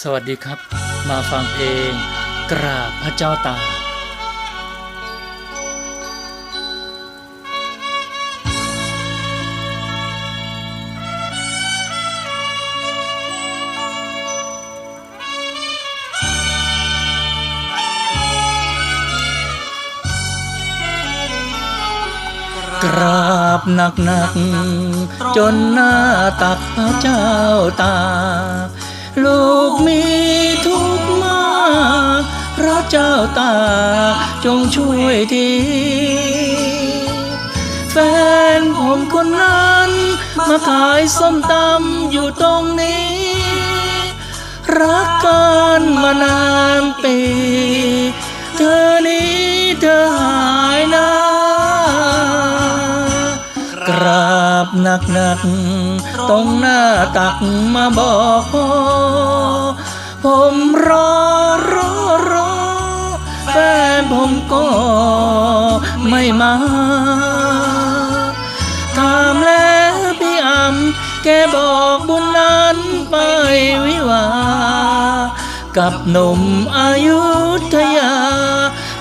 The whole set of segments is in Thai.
สวัสดีครับ มาฟังเพลง กราบพระเจ้าตากราบหนักๆจนหน้าตักพระเจ้าตา ลูกมีทุกข์มากพระเจ้าตาจงช่วยที แฟนผมคนนั้น มาขายส้มตำอยู่ตรงนี้ รักกันมานาน หนักหนักตรงหน้าตักมาบอก ผมรอรอรอแฟนผมก็ไม่มาถามแล้วพี่อำแกบอกบุญนั้นไปวิวา กับหนุ่มอายุทยา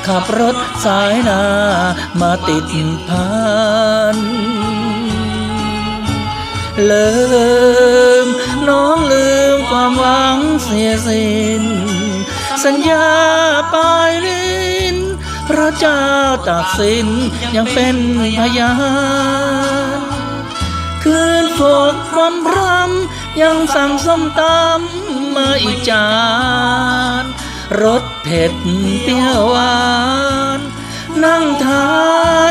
ขับรถสายนามาติดพัน ลืม น้องลืมความหวังเสียสิ้น สัญญาปลายลิ้น พระเจ้าตากสินยังเป็นพยานคืนฝนความพรำยังสั่งส้มตำมาอีกจานรสเผ็ดเปรี้ยวหวาน นั่งทา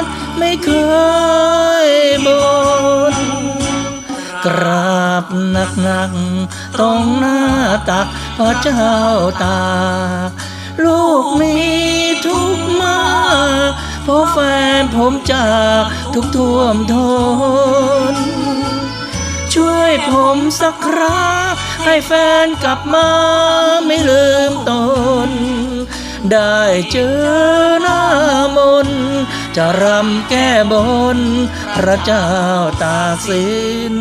นไม่เคย หนักหนักตรงหน้าตักพระเจ้าตา ลูกมีทุกมากเพราะแฟนผมจากทุกท่วมทน ช่วยผมสักคราให้แฟนกลับมาไม่ลืมตน ได้เจอหน้ามน จะรำแก้บน พระเจ้าตาสิน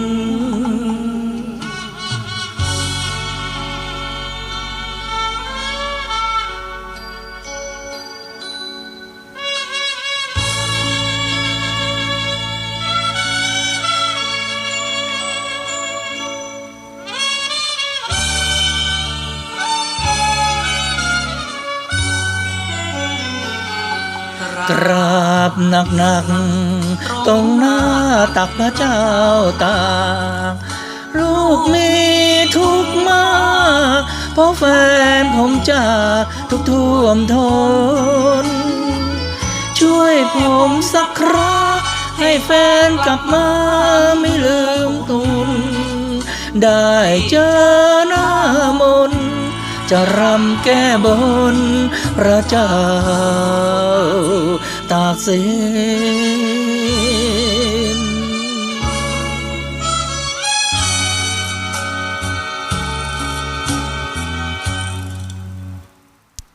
กราบหนักหนักๆตรงหน้าตักพระเจ้าตา ลูกมีทุกข์มากเพราะแฟนผมจากทุกท่วมทน ช่วยผมสักคราให้แฟนกลับมาไม่ลืมตุน ได้เจอหน้ามนจะรำแก้บนพระเจ้า ตากเสิน